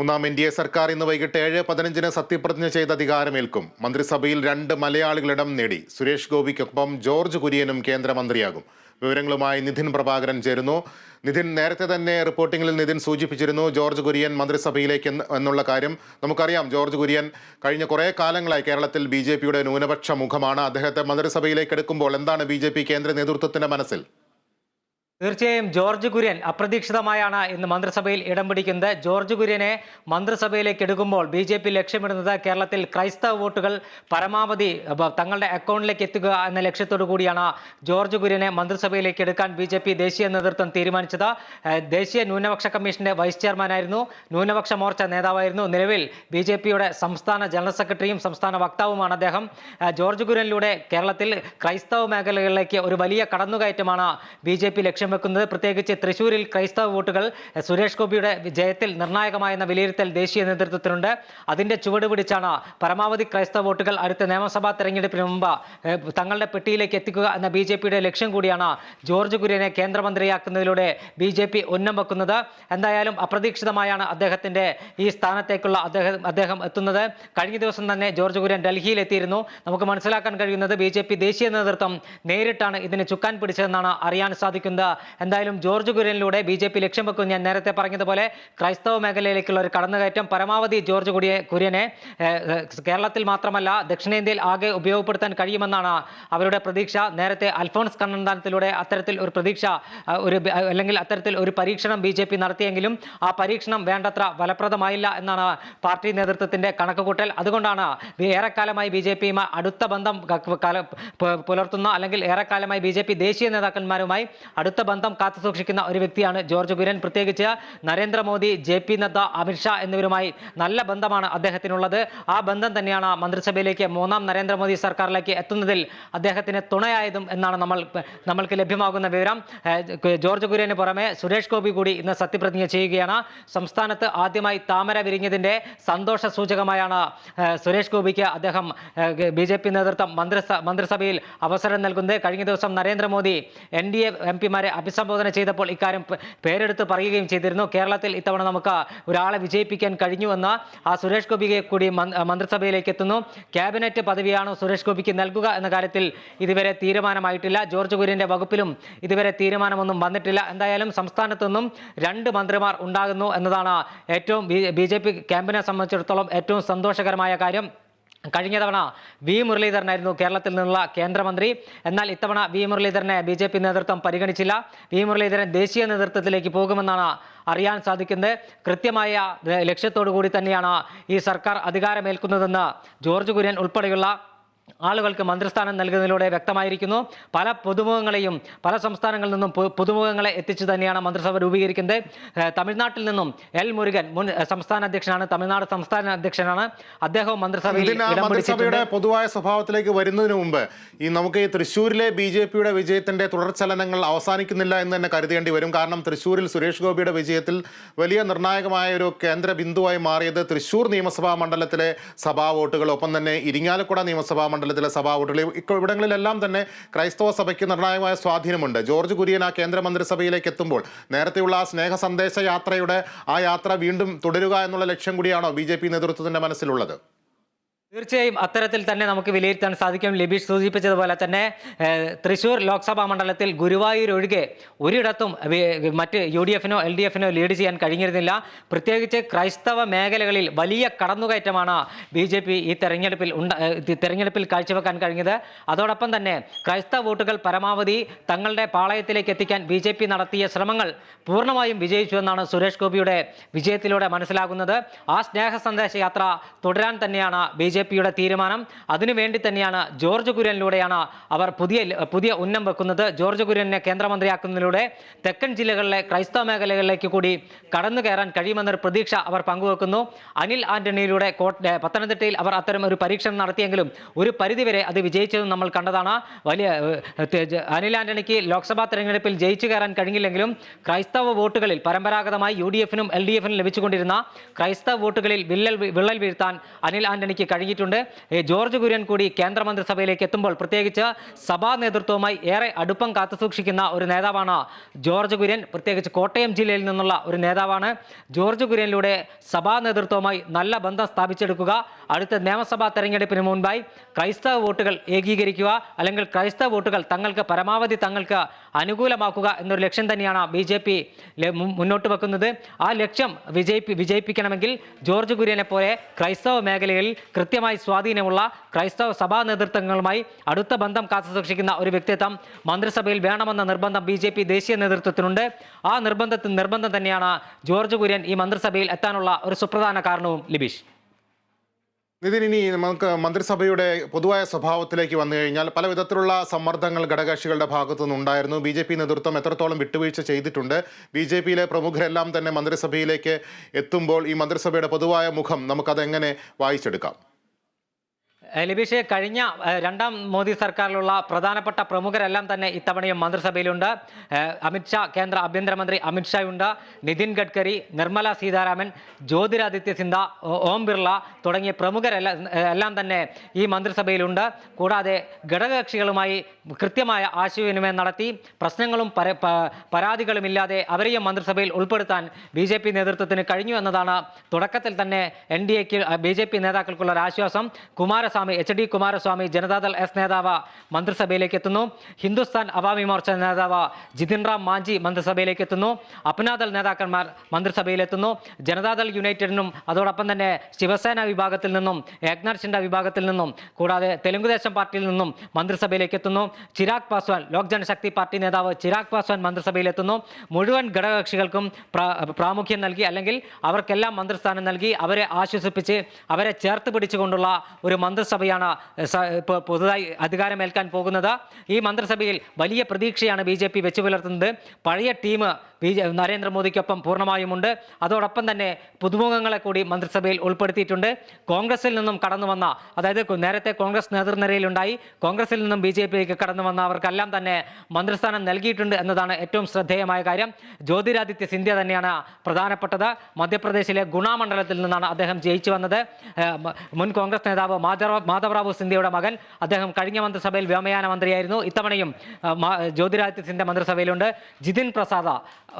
മൂന്നാം N D A സർക്കാർ ഇന്ന് വൈകിട്ട് ഏഴ് പതിനഞ്ചിന് സത്യപ്രതിജ്ഞ ചെയ്ത് അധികാരമേൽക്കും. മന്ത്രിസഭയിൽ രണ്ട് മലയാളികളിടം നേടി. സുരേഷ് ഗോപിക്കൊപ്പം ജോർജ് കുര്യനും കേന്ദ്രമന്ത്രിയാകും. വിവരങ്ങളുമായി നിധിൻ പ്രഭാകരൻ ചേരുന്നു. നിധിൻ നേരത്തെ തന്നെ റിപ്പോർട്ടിങ്ങിൽ നിധിൻ സൂചിപ്പിച്ചിരുന്നു ജോർജ് കുര്യൻ മന്ത്രിസഭയിലേക്ക് എന്നുള്ള കാര്യം. നമുക്കറിയാം ജോർജ് കുര്യൻ കഴിഞ്ഞ കുറേ കാലങ്ങളായി കേരളത്തിൽ ബി ജെ പിയുടെ ന്യൂനപക്ഷ മുഖമാണ്. അദ്ദേഹത്തെ മന്ത്രിസഭയിലേക്ക് എടുക്കുമ്പോൾ എന്താണ് ബി കേന്ദ്ര നേതൃത്വത്തിന്റെ മനസ്സിൽ? തീർച്ചയായും ജോർജ് കുര്യൻ അപ്രതീക്ഷിതമായാണ് ഇന്ന് മന്ത്രിസഭയിൽ ഇടം പിടിക്കുന്നത്. ജോർജ് കുര്യനെ മന്ത്രിസഭയിലേക്ക് എടുക്കുമ്പോൾ ബി ജെ പി ലക്ഷ്യമിടുന്നത് കേരളത്തിൽ ക്രൈസ്തവ വോട്ടുകൾ പരമാവധി തങ്ങളുടെ അക്കൗണ്ടിലേക്ക് എത്തുക എന്ന ലക്ഷ്യത്തോടു കൂടിയാണ് ജോർജ് കുര്യനെ മന്ത്രിസഭയിലേക്ക് എടുക്കാൻ ബി ദേശീയ നേതൃത്വം തീരുമാനിച്ചത്. ദേശീയ ന്യൂനപക്ഷ കമ്മീഷന്റെ വൈസ് ചെയർമാനായിരുന്നു. ന്യൂനപക്ഷ മോർച്ച നേതാവായിരുന്നു. നിലവിൽ ബി സംസ്ഥാന ജനറൽ സെക്രട്ടറിയും സംസ്ഥാന വക്താവുമാണ് അദ്ദേഹം. ജോർജ് കുര്യനിലൂടെ കേരളത്തിൽ ക്രൈസ്തവ മേഖലകളിലേക്ക് ഒരു വലിയ കടന്നുകയറ്റമാണ് ബി ജെ പി ലക്ഷ്യം വെക്കുന്നത് പ്രത്യേകിച്ച് തൃശൂരിൽ ക്രൈസ്തവ വോട്ടുകൾ സുരേഷ് ഗോപിയുടെ ജയത്തിൽ നിർണായകമായെന്ന വിലയിരുത്തൽ ദേശീയ നേതൃത്വത്തിനുണ്ട്. അതിന്റെ ചുവട് പിടിച്ചാണ് പരമാവധി ക്രൈസ്തവ വോട്ടുകൾ അടുത്ത നിയമസഭാ തെരഞ്ഞെടുപ്പിന് മുമ്പ് തങ്ങളുടെ പെട്ടിയിലേക്ക് എത്തിക്കുക എന്ന ബി ജെ പിയുടെ ലക്ഷ്യം കൂടിയാണ് ജോർജ് കുര്യനെ കേന്ദ്രമന്ത്രിയാക്കുന്നതിലൂടെ ബി ജെ പി ഉന്നം വെക്കുന്നത്. എന്തായാലും അപ്രതീക്ഷിതമായാണ് അദ്ദേഹത്തിന്റെ ഈ സ്ഥാനത്തേക്കുള്ള അദ്ദേഹം അദ്ദേഹം എത്തുന്നത്. കഴിഞ്ഞ ദിവസം തന്നെ ജോർജ് കുര്യൻ ഡൽഹിയിൽ എത്തിയിരുന്നു നമുക്ക് മനസ്സിലാക്കാൻ കഴിയുന്നത് ബി ദേശീയ നേതൃത്വം നേരിട്ടാണ് ഇതിന് ചുക്കാൻ പിടിച്ചതെന്നാണ് അറിയാൻ സാധിക്കുന്നത്. എന്തായാലും ജോർജ് കുര്യനിലൂടെ ബി ജെ പി ലക്ഷ്യം വെക്കും ഞാൻ നേരത്തെ പറഞ്ഞതുപോലെ ക്രൈസ്തവ മേഖലയിലേക്കുള്ള ഒരു കടന്നുകയറ്റം പരമാവധി ജോർജ് കുര്യ കുര്യനെ കേരളത്തിൽ മാത്രമല്ല ദക്ഷിണേന്ത്യയിൽ ആകെ ഉപയോഗപ്പെടുത്താൻ കഴിയുമെന്നാണ് അവരുടെ പ്രതീക്ഷ. നേരത്തെ അൽഫോൺസ് കണ്ണന്താനത്തിലൂടെ അത്തരത്തിൽ ഒരു പ്രതീക്ഷ ഒരു അല്ലെങ്കിൽ അത്തരത്തിൽ ഒരു പരീക്ഷണം ബി ജെ പി നടത്തിയെങ്കിലും ആ പരീക്ഷണം വേണ്ടത്ര ഫലപ്രദമായില്ല എന്നാണ് പാർട്ടി നേതൃത്വത്തിന്റെ കണക്കുകൂട്ടൽ. അതുകൊണ്ടാണ് ഏറെക്കാലമായി ബി ജെ പിയുമായി അടുത്ത ബന്ധം പുലർത്തുന്ന അല്ലെങ്കിൽ ഏറെക്കാലമായി ബി ജെ പി ദേശീയ നേതാക്കന്മാരുമായി അടുത്ത ബന്ധം കാത്തുസൂക്ഷിക്കുന്ന ഒരു വ്യക്തിയാണ് ജോർജ് കുര്യൻ പ്രത്യേകിച്ച് നരേന്ദ്രമോദി ജെ പി നദ്ദ അമിത്ഷാ എന്നിവരുമായി നല്ല ബന്ധമാണ് അദ്ദേഹത്തിനുള്ളത്. ആ ബന്ധം തന്നെയാണ് മന്ത്രിസഭയിലേക്ക് മൂന്നാം നരേന്ദ്രമോദി സർക്കാരിലേക്ക് എത്തുന്നതിൽ അദ്ദേഹത്തിന് തുണയായതും എന്നാണ് നമ്മൾ നമ്മൾക്ക് ലഭ്യമാകുന്ന വിവരം. ജോർജ് കുര്യന് പുറമെ സുരേഷ് ഗോപി കൂടി ഇന്ന് സത്യപ്രതിജ്ഞ ചെയ്യുകയാണ്. സംസ്ഥാനത്ത് ആദ്യമായി താമര വിരിഞ്ഞതിന്റെ സന്തോഷ സൂചകമായാണ് സുരേഷ് ഗോപിക്ക് അദ്ദേഹം ബി ജെ നേതൃത്വം മന്ത്രിസ മന്ത്രിസഭയിൽ അവസരം നൽകുന്നത്. കഴിഞ്ഞ ദിവസം Narendra Modi N D A M പിമാരെ അഭിസംബോധന ചെയ്തപ്പോൾ ഇക്കാര്യം പേരെടുത്ത് പറയുകയും ചെയ്തിരുന്നു. കേരളത്തിൽ ഇത്തവണ നമുക്ക് ഒരാളെ വിജയിപ്പിക്കാൻ കഴിഞ്ഞുവെന്ന് ആ സുരേഷ് ഗോപിയെ കൂടി മന്ത്രിസഭയിലേക്ക് എത്തുന്നു. ക്യാബിനറ്റ് പദവിയാണോ സുരേഷ് ഗോപിക്ക് നൽകുക എന്ന കാര്യത്തിൽ ഇതുവരെ തീരുമാനമായിട്ടില്ല. ജോർജ് കുര്യന്റെ വകുപ്പിലും ഇതുവരെ തീരുമാനമൊന്നും വന്നിട്ടില്ല. എന്തായാലും സംസ്ഥാനത്തു നിന്നും രണ്ട് മന്ത്രിമാർ ഉണ്ടാകുന്നു എന്നതാണ് ഏറ്റവും ബി ജെ പി ക്യാമ്പിനെ സംബന്ധിച്ചിടത്തോളം ഏറ്റവും സന്തോഷകരമായ കാര്യം. കഴിഞ്ഞ തവണ വി മുരളീധരനായിരുന്നു കേരളത്തിൽ നിന്നുള്ള കേന്ദ്രമന്ത്രി. എന്നാൽ ഇത്തവണ വി മുരളീധരനെ ബി ജെ പി നേതൃത്വം പരിഗണിച്ചില്ല. വി മുരളീധരൻ ദേശീയ നേതൃത്വത്തിലേക്ക് പോകുമെന്നാണ് അറിയാൻ സാധിക്കുന്നത്. കൃത്യമായ ലക്ഷ്യത്തോടു കൂടി തന്നെയാണ് ഈ സർക്കാർ അധികാരമേൽക്കുന്നതെന്ന് ജോർജ് കുര്യൻ ഉൾപ്പെടെയുള്ള ആളുകൾക്ക് മന്ത്രിസ്ഥാനം നൽകുന്നതിലൂടെ വ്യക്തമായിരിക്കുന്നു. പല പുതുമുഖങ്ങളെയും പല സംസ്ഥാനങ്ങളിൽ നിന്നും പുതുമുഖങ്ങളെ എത്തിച്ചു തന്നെയാണ് മന്ത്രിസഭ രൂപീകരിക്കുന്നത്. തമിഴ്നാട്ടിൽ നിന്നും എൽ മുരുകൻ മുൻ സംസ്ഥാന അധ്യക്ഷനാണ് തമിഴ്നാട് സംസ്ഥാന അധ്യക്ഷനാണ് അദ്ദേഹവും മന്ത്രിസഭയിൽ മന്ത്രിസഭയുടെ പൊതുവായ സ്വഭാവത്തിലേക്ക് വരുന്നതിന് മുമ്പ് ഈ നമുക്ക് ഈ തൃശ്ശൂരിലെ ബി ജെ പിയുടെ വിജയത്തിന്റെ തുടർചലനങ്ങൾ അവസാനിക്കുന്നില്ല എന്ന് തന്നെ കരുതേണ്ടി വരും. കാരണം തൃശ്ശൂരിൽ സുരേഷ് ഗോപിയുടെ വിജയത്തിൽ വലിയ നിർണായകമായ ഒരു കേന്ദ്ര ബിന്ദുവായി മാറിയത് തൃശ്ശൂർ നിയമസഭാ മണ്ഡലത്തിലെ സഭാ വോട്ടുകൾ ഒപ്പം തന്നെ ഇരിങ്ങാലക്കുട നിയമസഭാ മണ്ഡലത്തിലെ സഭാ വോട്ടുകൾ ഇക്ക- ഇവിടങ്ങളിലെല്ലാം തന്നെ ക്രൈസ്തവ സഭയ്ക്ക് നിർണായകമായ സ്വാധീനമുണ്ട്. ജോർജ് കുര്യൻ ആ കേന്ദ്ര മന്ത്രിസഭയിലേക്ക് എത്തുമ്പോൾ നേരത്തെയുള്ള ആ സ്നേഹ സന്ദേശ യാത്രയുടെ ആ യാത്ര വീണ്ടും തുടരുക എന്നുള്ള ലക്ഷ്യം കൂടിയാണോ ബി നേതൃത്വത്തിന്റെ മനസ്സിലുള്ളത്? തീർച്ചയായും അത്തരത്തിൽ തന്നെ നമുക്ക് വിലയിരുത്താൻ സാധിക്കും. ലിബീഷ് സൂചിപ്പിച്ചതുപോലെ തന്നെ തൃശൂർ ലോക്സഭാ മണ്ഡലത്തിൽ ഗുരുവായൂർ ഒഴികെ ഒരിടത്തും മറ്റ് യു ഡി എഫിനോ എൽ ഡി എഫിനോ ലീഡ് ചെയ്യാൻ കഴിഞ്ഞിരുന്നില്ല. പ്രത്യേകിച്ച് ക്രൈസ്തവ മേഖലകളിൽ വലിയ കടന്നുകയറ്റമാണ് ബി ജെ പി ഈ തെരഞ്ഞെടുപ്പിൽ തെരഞ്ഞെടുപ്പിൽ കാഴ്ചവെക്കാൻ കഴിഞ്ഞത്. അതോടൊപ്പം തന്നെ ക്രൈസ്തവ വോട്ടുകൾ പരമാവധി തങ്ങളുടെ പാളയത്തിലേക്ക് എത്തിക്കാൻ ബി ജെ പി നടത്തിയ ശ്രമങ്ങൾ പൂർണമായും വിജയിച്ചുവെന്നാണ് സുരേഷ് ഗോപിയുടെ വിജയത്തിലൂടെ മനസ്സിലാകുന്നത്. ആ സ്നേഹ സന്ദേശ യാത്ര തുടരാൻ തന്നെയാണ് ബി ജെ പിയുടെ തീരുമാനം. അതിനുവേണ്ടി തന്നെയാണ് ജോർജ് കുര്യനിലൂടെയാണ് അവർ പുതിയ പുതിയ ഉന്നം വെക്കുന്നത്. ജോർജ് കുര്യനെ കേന്ദ്രമന്ത്രിയാക്കുന്നതിലൂടെ തെക്കൻ ജില്ലകളിലെ ക്രൈസ്തവ മേഖലകളിലേക്ക് കൂടി കടന്നു കയറാൻ കഴിയുമെന്നൊരു പ്രതീക്ഷ അവർ പങ്കുവെക്കുന്നു. അനിൽ ആന്റണിയിലൂടെ പത്തനംതിട്ടയിൽ അവർ അത്തരം ഒരു പരീക്ഷണം നടത്തിയെങ്കിലും ഒരു പരിധിവരെ അത് വിജയിച്ചതും നമ്മൾ കണ്ടതാണ്. വലിയ ജ- അനിൽ ആന്റണിക്ക് ലോക്സഭാ തെരഞ്ഞെടുപ്പിൽ ജയിച്ചു കയറാൻ കഴിഞ്ഞില്ലെങ്കിലും ക്രൈസ്തവ വോട്ടുകളിൽ പരമ്പരാഗതമായി യു ഡി എഫിനും എൽ ഡി എഫിനും ലഭിച്ചുകൊണ്ടിരുന്ന ക്രൈസ്തവ വോട്ടുകളിൽ വിള്ളൽ വിള്ളൽ വീഴ്ത്താൻ അനിൽ ആന്റണിക്ക് കഴിഞ്ഞിരുന്നു കഴിഞ്ഞിട്ടുണ്ട് ജോർജ് കുര്യൻ കൂടി കേന്ദ്രമന്ത്രിസഭയിലേക്ക് എത്തുമ്പോൾ പ്രത്യേകിച്ച് സഭാ നേതൃത്വവുമായി ഏറെ അടുപ്പം കാത്തുസൂക്ഷിക്കുന്ന ഒരു നേതാവാണ് ജോർജ് കുര്യൻ. പ്രത്യേകിച്ച് കോട്ടയം ജില്ലയിൽ നിന്നുള്ള ഒരു നേതാവാണ് ജോർജ് കുര്യനിലൂടെ സഭാ നേതൃത്വവുമായി നല്ല ബന്ധം സ്ഥാപിച്ചെടുക്കുക. അടുത്ത നിയമസഭാ തെരഞ്ഞെടുപ്പിന് മുൻപായി ക്രൈസ്തവ വോട്ടുകൾ ഏകീകരിക്കുക അല്ലെങ്കിൽ ക്രൈസ്തവ വോട്ടുകൾ തങ്ങൾക്ക് പരമാവധി തങ്ങൾക്ക് അനുകൂലമാക്കുക എന്നൊരു ലക്ഷ്യം തന്നെയാണ് ബി ജെ പി മുന്നോട്ട് വെക്കുന്നത്. ആ ലക്ഷ്യം വിജയിപ്പി വിജയിപ്പിക്കണമെങ്കിൽ ജോർജ് കുര്യനെ പോലെ ക്രൈസ്തവ മേഖലയിൽ കൃത്യമായി സ്വാധീനമുള്ള ക്രൈസ്തവ സഭാ നേതൃത്വങ്ങളുമായി അടുത്ത ബന്ധം കാത്തുസൂക്ഷിക്കുന്ന ഒരു വ്യക്തിത്വം മന്ത്രിസഭയിൽ വേണമെന്ന നിർബന്ധം ബി ദേശീയ നേതൃത്വത്തിനുണ്ട്. ആ നിർബന്ധത്തിൽ നിർബന്ധം തന്നെയാണ് ജോർജ് കുര്യൻ ഈ മന്ത്രിസഭയിൽ എത്താനുള്ള ഒരു സുപ്രധാന കാരണവും ലിബീഷ്. നിതിൻ ഇനി നമുക്ക് മന്ത്രിസഭയുടെ പൊതുവായ സ്വഭാവത്തിലേക്ക് വന്നു കഴിഞ്ഞാൽ പല വിധത്തിലുള്ള സമ്മർദ്ദങ്ങൾ ഘടകകക്ഷികളുടെ ഭാഗത്തു നിന്നുണ്ടായിരുന്നു. ബി ജെ പി നേതൃത്വം എത്രത്തോളം വിട്ടുവീഴ്ച ചെയ്തിട്ടുണ്ട്. ബി ജെ പിയിലെ പ്രമുഖരെല്ലാം തന്നെ മന്ത്രിസഭയിലേക്ക് എത്തുമ്പോൾ ഈ മന്ത്രിസഭയുടെ പൊതുവായ മുഖം നമുക്കതെങ്ങനെ വായിച്ചെടുക്കാം? ലിബീഷ് കഴിഞ്ഞ രണ്ടാം മോദി സർക്കാരിലുള്ള പ്രധാനപ്പെട്ട പ്രമുഖരെല്ലാം തന്നെ ഇത്തവണയും മന്ത്രിസഭയിലുണ്ട്. അമിത്ഷാ കേന്ദ്ര ആഭ്യന്തരമന്ത്രി അമിത്ഷായുണ്ട് നിതിൻ ഗഡ്കരി നിർമ്മല സീതാരാമൻ ജ്യോതിരാദിത്യ സിന്ധ ഓം ബിർള തുടങ്ങിയ പ്രമുഖരെല്ലാം എല്ലാം തന്നെ ഈ മന്ത്രിസഭയിലുണ്ട്. കൂടാതെ ഘടകകക്ഷികളുമായി കൃത്യമായ ആശയവിനിമയം നടത്തി. പ്രശ്നങ്ങളും പരാതികളും ഇല്ലാതെ അവരെയും മന്ത്രിസഭയിൽ ഉൾപ്പെടുത്താൻ ബി ജെ പി നേതൃത്വത്തിന് കഴിഞ്ഞു എന്നതാണ് തുടക്കത്തിൽ തന്നെ എൻ ഡി എക്ക് ബി ജെ പി നേതാക്കൾക്കുള്ള ആശ്വാസം Kumaraswamy H D Kumaraswamy Janata Dal S നേതാവ് മന്ത്രിസഭയിലേക്ക് എത്തുന്നു. ഹിന്ദുസ്ഥാൻ അവാമി മോർച്ച നേതാവ് ജിതിൻ റാം മാഞ്ചി മന്ത്രിസഭയിലേക്ക് എത്തുന്നു. അപ്നാദൾ നേതാക്കന്മാർ മന്ത്രിസഭയിലെത്തുന്നു. ജനതാദൾ യുണൈറ്റഡിനും അതോടൊപ്പം തന്നെ ശിവസേന വിഭാഗത്തിൽ നിന്നും ഏക്നാഥ് ഷിൻഡ വിഭാഗത്തിൽ നിന്നും കൂടാതെ തെലുങ്കുദേശം പാർട്ടിയിൽ നിന്നും മന്ത്രിസഭയിലേക്ക് എത്തുന്നു. ചിരാഗ് പാസ്വാൻ ലോക് ജനശക്തി പാർട്ടി നേതാവ് ചിരാഗ് പാസ്വാൻ മന്ത്രിസഭയിലെത്തുന്നു. മുഴുവൻ ഘടകകക്ഷികൾക്കും പ്രാ- പ്രാമുഖ്യം നൽകി അല്ലെങ്കിൽ അവർക്കെല്ലാം മന്ത്രിസ്ഥാനം നൽകി അവരെ ആശ്വസിപ്പിച്ച് അവരെ ചേർത്ത് പിടിച്ചുകൊണ്ടുള്ള ഒരു മന്ത്രിസഭയാണ് ഇപ്പോൾ പുതുതായി അധികാരമേൽക്കാൻ പോകുന്നത്. ഈ മന്ത്രിസഭയിൽ വലിയ പ്രതീക്ഷയാണ് ബി ജെ പി വെച്ചു പുലർത്തുന്നത്. പഴയ ടീം ബി ജെ നരേന്ദ്രമോദിക്കൊപ്പം പൂർണമായുമുണ്ട്. അതോടൊപ്പം തന്നെ പുതുമുഖങ്ങളെ കൂടി മന്ത്രിസഭയിൽ ഉൾപ്പെടുത്തിയിട്ടുണ്ട്. കോൺഗ്രസിൽ നിന്നും കടന്നു വന്ന അതായത് നേരത്തെ കോൺഗ്രസ് നേതൃനിരയിലുണ്ടായി. കോൺഗ്രസിൽ നിന്നും ബി ജെ പിയിലേക്ക് കടന്നു വന്ന അവർക്കെല്ലാം തന്നെ മന്ത്രിസ്ഥാനം നൽകിയിട്ടുണ്ട് എന്നതാണ് ഏറ്റവും ശ്രദ്ധേയമായ കാര്യം. ജ്യോതിരാദിത്യ സിന്ധ്യ തന്നെയാണ് പ്രധാനപ്പെട്ടത്. മധ്യപ്രദേശിലെ ഗുണ മണ്ഡലത്തിൽ നിന്നാണ് അദ്ദേഹം ജയിച്ചു വന്നത്. മുൻ കോൺഗ്രസ് നേതാവ് മാധവ മാധവറാവു സിന്ധ്യയുടെ മകൻ. അദ്ദേഹം കഴിഞ്ഞ മന്ത്രിസഭയിൽ വ്യോമയാന മന്ത്രിയായിരുന്നു. ഇത്തവണയും ജ്യോതിരാദിത്യ സിന്ധ്യ മന്ത്രിസഭയിലുണ്ട്. ജിതിൻ പ്രസാദ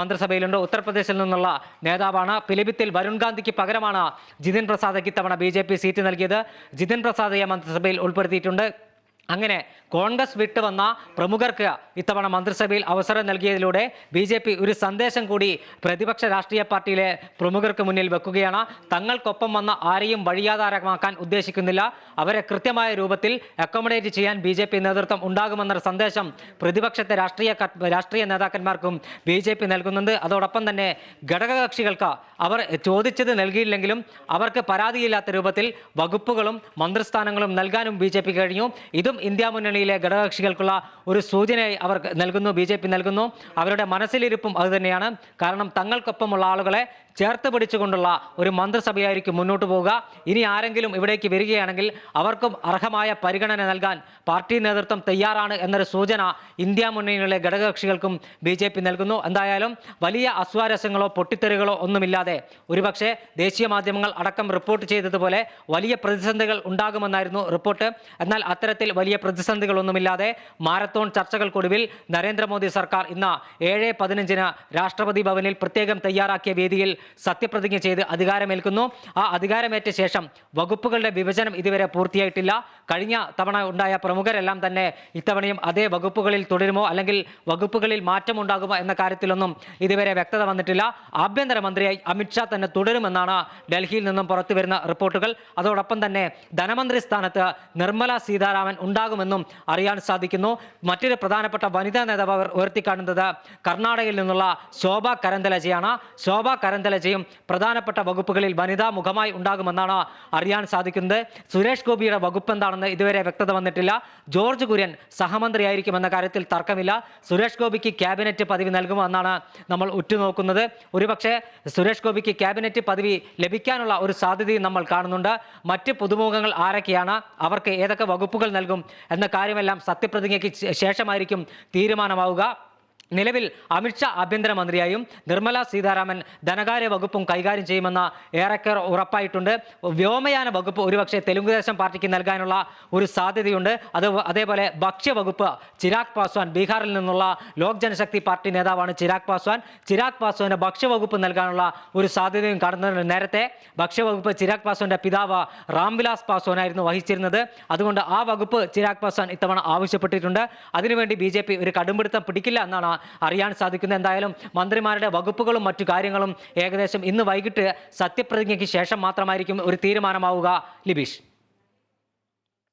മന്ത്രിസഭയിലുണ്ട്. ഉത്തർപ്രദേശിൽ നിന്നുള്ള നേതാവാണ്. പിലിഭിത്തിൽ വരുൺ ഗാന്ധിക്ക് പകരമാണ് ജിതിൻ പ്രസാദയ്ക്ക് ഇത്തവണ ബി സീറ്റ് നൽകിയത്. ജിതിൻ പ്രസാദയെ മന്ത്രിസഭയിൽ ഉൾപ്പെടുത്തിയിട്ടുണ്ട്. അങ്ങനെ കോൺഗ്രസ് വിട്ടുവന്ന പ്രമുഖർക്ക് ഇത്തവണ മന്ത്രിസഭയിൽ അവസരം നൽകിയതിലൂടെ ബി ജെ പി ഒരു സന്ദേശം കൂടി പ്രതിപക്ഷ രാഷ്ട്രീയ പാർട്ടിയിലെ പ്രമുഖർക്ക് മുന്നിൽ വെക്കുകയാണ്. തങ്ങൾക്കൊപ്പം വന്ന ആരെയും വഴിയാധാരമാക്കാൻ ഉദ്ദേശിക്കുന്നില്ല. അവരെ കൃത്യമായ രൂപത്തിൽ അക്കോമഡേറ്റ് ചെയ്യാൻ ബി ജെ പി നേതൃത്വം ഉണ്ടാകുമെന്നൊരു സന്ദേശം പ്രതിപക്ഷത്തെ രാഷ്ട്രീയ രാഷ്ട്രീയ നേതാക്കന്മാർക്കും ബി ജെ പി നൽകുന്നുണ്ട്. അതോടൊപ്പം തന്നെ ഘടകകക്ഷികൾക്ക് അവർ ചോദിച്ചത് നൽകിയില്ലെങ്കിലും അവർക്ക് പരാതിയില്ലാത്ത രൂപത്തിൽ വകുപ്പുകളും മന്ത്രിസ്ഥാനങ്ങളും നൽകാനും ബി കഴിഞ്ഞു. ഇതും ഇന്ത്യ മുന്നണിയിലെ ഘടകകക്ഷികൾക്കുള്ള ഒരു സൂചനയായി അവർ നൽകുന്നു ബി ജെ പി നൽകുന്നു. അവരുടെ മനസ്സിലിരിപ്പും അതുതന്നെയാണ് കാരണം തങ്ങൾക്കൊപ്പമുള്ള ആളുകളെ ചേർത്ത് പിടിച്ചുകൊണ്ടുള്ള ഒരു മന്ത്രിസഭയായിരിക്കും മുന്നോട്ട് പോവുക. ഇനി ആരെങ്കിലും ഇവിടേക്ക് വരികയാണെങ്കിൽ അവർക്കും അർഹമായ പരിഗണന നൽകാൻ പാർട്ടി നേതൃത്വം തയ്യാറാണ് എന്നൊരു സൂചന ഇന്ത്യ മുന്നണിയിലെ ഘടകകക്ഷികൾക്കും ബി ജെ പി നൽകുന്നു. എന്തായാലും വലിയ അസ്വാരസ്യങ്ങളോ പൊട്ടിത്തെറികളോ ഒന്നുമില്ലാതെ ഒരുപക്ഷെ ദേശീയ മാധ്യമങ്ങൾ അടക്കം റിപ്പോർട്ട് ചെയ്തതുപോലെ വലിയ പ്രതിസന്ധികൾ ഉണ്ടാകുമെന്നായിരുന്നു റിപ്പോർട്ട്. എന്നാൽ അത്തരത്തിൽ വലിയ പ്രതിസന്ധികളൊന്നുമില്ലാതെ മാരത്തോൺ ചർച്ചകൾക്കൊടുവിൽ നരേന്ദ്രമോദി സർക്കാർ ഇന്ന് ഏഴ് പതിനഞ്ചിന് രാഷ്ട്രപതി ഭവനിൽ പ്രത്യേകം തയ്യാറാക്കിയ വേദിയിൽ സത്യപ്രതിജ്ഞ ചെയ്ത് അധികാരമേൽക്കുന്നു. ആ അധികാരമേറ്റ ശേഷം വകുപ്പുകളുടെ വിഭജനം ഇതുവരെ പൂർത്തിയായിട്ടില്ല. കഴിഞ്ഞ തവണ ഉണ്ടായ പ്രമുഖരെല്ലാം തന്നെ ഇത്തവണയും അതേ വകുപ്പുകളിൽ തുടരുമോ അല്ലെങ്കിൽ വകുപ്പുകളിൽ മാറ്റമുണ്ടാകുമോ എന്ന കാര്യത്തിലൊന്നും ഇതുവരെ വ്യക്തത വന്നിട്ടില്ല. ആഭ്യന്തരമന്ത്രിയായി അമിത്ഷാ തന്നെ തുടരുമെന്നാണ് ഡൽഹിയിൽ നിന്നും പുറത്തു വരുന്ന റിപ്പോർട്ടുകൾ. അതോടൊപ്പം തന്നെ ധനമന്ത്രി സ്ഥാനത്ത് നിർമ്മല സീതാരാമൻ ഉണ്ടാകുമെന്നും അറിയാൻ സാധിക്കുന്നു. മറ്റൊരു പ്രധാനപ്പെട്ട വനിതാ നേതാവ് അവർ ഉയർത്തിക്കാണുന്നത് കർണാടകയിൽ നിന്നുള്ള ശോഭ കരന്തലജയാണ്. ശോഭ കരന്തലജയും പ്രധാനപ്പെട്ട വകുപ്പുകളിൽ വനിതാ മുഖമായി ഉണ്ടാകുമെന്നാണ് അറിയാൻ സാധിക്കുന്നത്. സുരേഷ് ഗോപിയുടെ വകുപ്പ് എന്താണെന്ന് ഇതുവരെ വ്യക്തത വന്നിട്ടില്ല. ജോർജ് കുര്യൻ സഹമന്ത്രിയായിരിക്കുമെന്ന കാര്യത്തിൽ തർക്കമില്ല. സുരേഷ് ഗോപിക്ക് ക്യാബിനറ്റ് പദവി നൽകുമെന്നാണ് നമ്മൾ ഉറ്റുനോക്കുന്നത്. ഒരുപക്ഷെ സുരേഷ് ഗോപിക്ക് ക്യാബിനറ്റ് പദവി ലഭിക്കാനുള്ള ഒരു സാധ്യതയും നമ്മൾ കാണുന്നുണ്ട്. മറ്റ് പുതുമുഖങ്ങൾ ആരൊക്കെയാണ്? അവർക്ക് ഏതൊക്കെ വകുപ്പുകൾ നൽകും? എന്ന കാര്യമെല്ലാം സത്യപ്രതിജ്ഞയ്ക്ക് ശേഷമായിരിക്കും തീരുമാനമാവുക. നിലവിൽ അമിത്ഷാ ആഭ്യന്തരമന്ത്രിയായും നിർമ്മല സീതാരാമൻ ധനകാര്യ വകുപ്പും കൈകാര്യം ചെയ്യുമെന്ന് ഏറെക്കേറെ ഉറപ്പായിട്ടുണ്ട്. വ്യോമയാന വകുപ്പ് ഒരുപക്ഷെ തെലുങ്കുദേശം പാർട്ടിക്ക് നൽകാനുള്ള ഒരു സാധ്യതയുണ്ട്. അത് അതേപോലെ ഭക്ഷ്യവകുപ്പ് ചിരാഗ് പാസ്വാൻ ബീഹാറിൽ നിന്നുള്ള ലോക് ജനശക്തി പാർട്ടി നേതാവാണ് ചിരാഗ് പാസ്വാൻ. ചിരാഗ് പാസ്വാന് ഭക്ഷ്യവകുപ്പ് നൽകാനുള്ള ഒരു സാധ്യതയും കാണുന്നുണ്ട് നേരത്തെ ഭക്ഷ്യവകുപ്പ് ചിരാഗ് പാസ്വാന്റെ പിതാവ് രാംവിലാസ് പാസ്വാനായിരുന്നു വഹിച്ചിരുന്നത്. അതുകൊണ്ട് ആ വകുപ്പ് ചിരാഗ് പാസ്വാൻ ഇത്തവണ ആവശ്യപ്പെട്ടിട്ടുണ്ട്. അതിനുവേണ്ടി ബി ഒരു കടുംപിടുത്തം പിടിക്കില്ല എന്നാണ് അറിയാൻ സാധിക്കുന്നത് എന്തായാലും മന്ത്രിമാരുടെ വകുപ്പുകളും മറ്റു കാര്യങ്ങളും ഏകദേശം ഇന്ന് വൈകിട്ട് സത്യപ്രതിജ്ഞയ്ക്ക് ശേഷം മാത്രമായിരിക്കും ഒരു തീരുമാനമാവുക. ലിബീഷ്.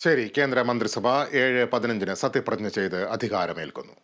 ശരി കേന്ദ്ര മന്ത്രിസഭ ഏഴ് പതിനഞ്ചിന് സത്യപ്രതിജ്ഞ ചെയ്ത് അധികാരമേൽക്കുന്നു.